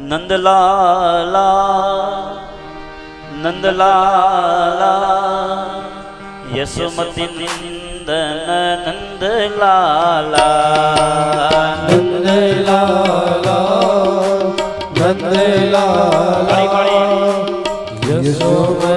Nandlala Nandlala યશોમતી Nandan Nandlala Nandlala Nandlala યશોમતી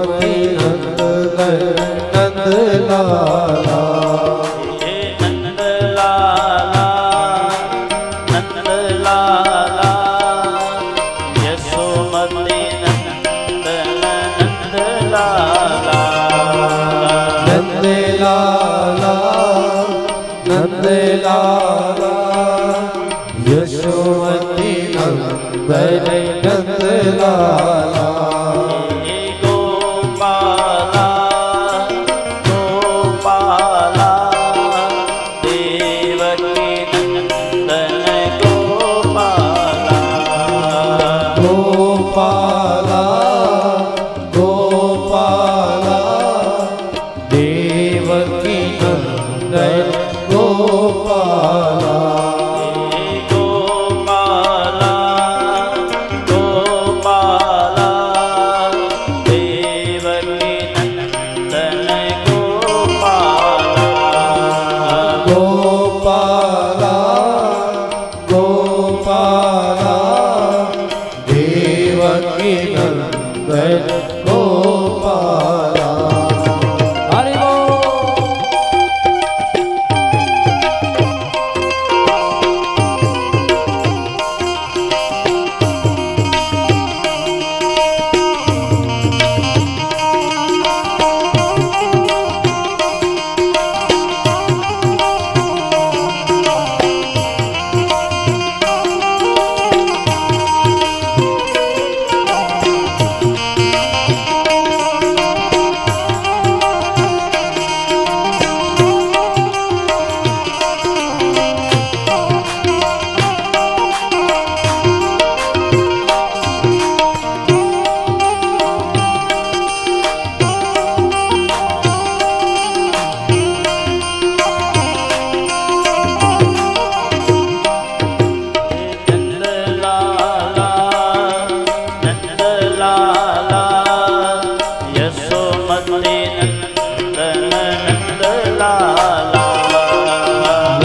Nandlala યશોમતી નંદને Gopal.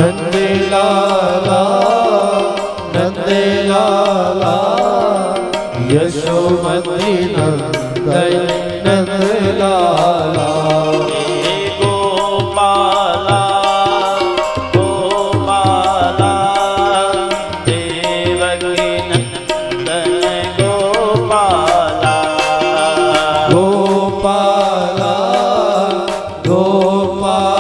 નંદે Lala નંદે Lala યશોમતી નંદય Nand Lala Gopala Gopala.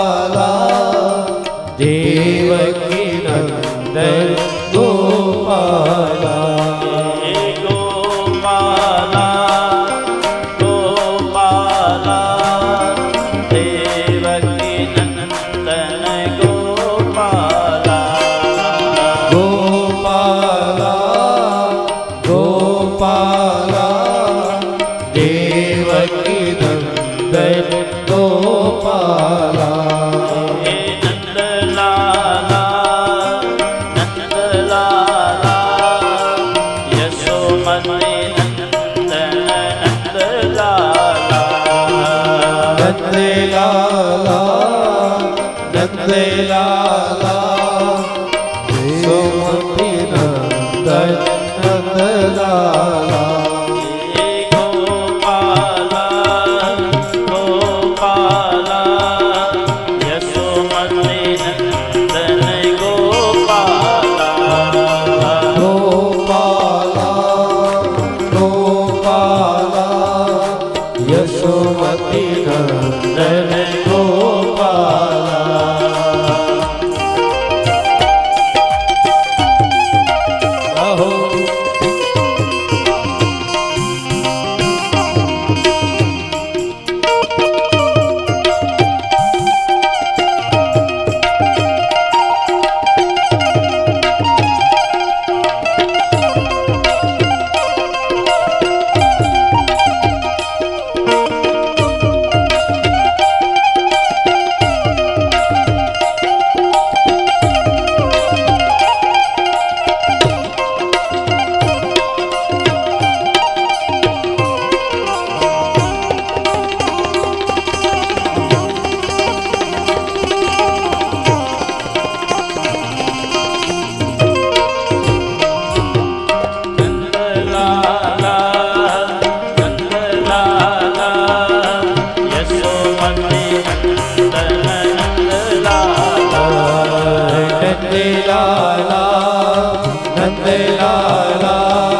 Nand Lala Nand Lala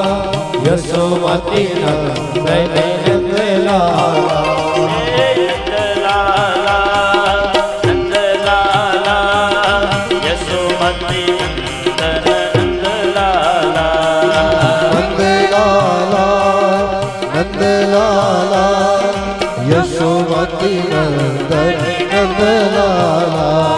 યશોમતી Nand Nand Lala Yashomati Nandan Nandlala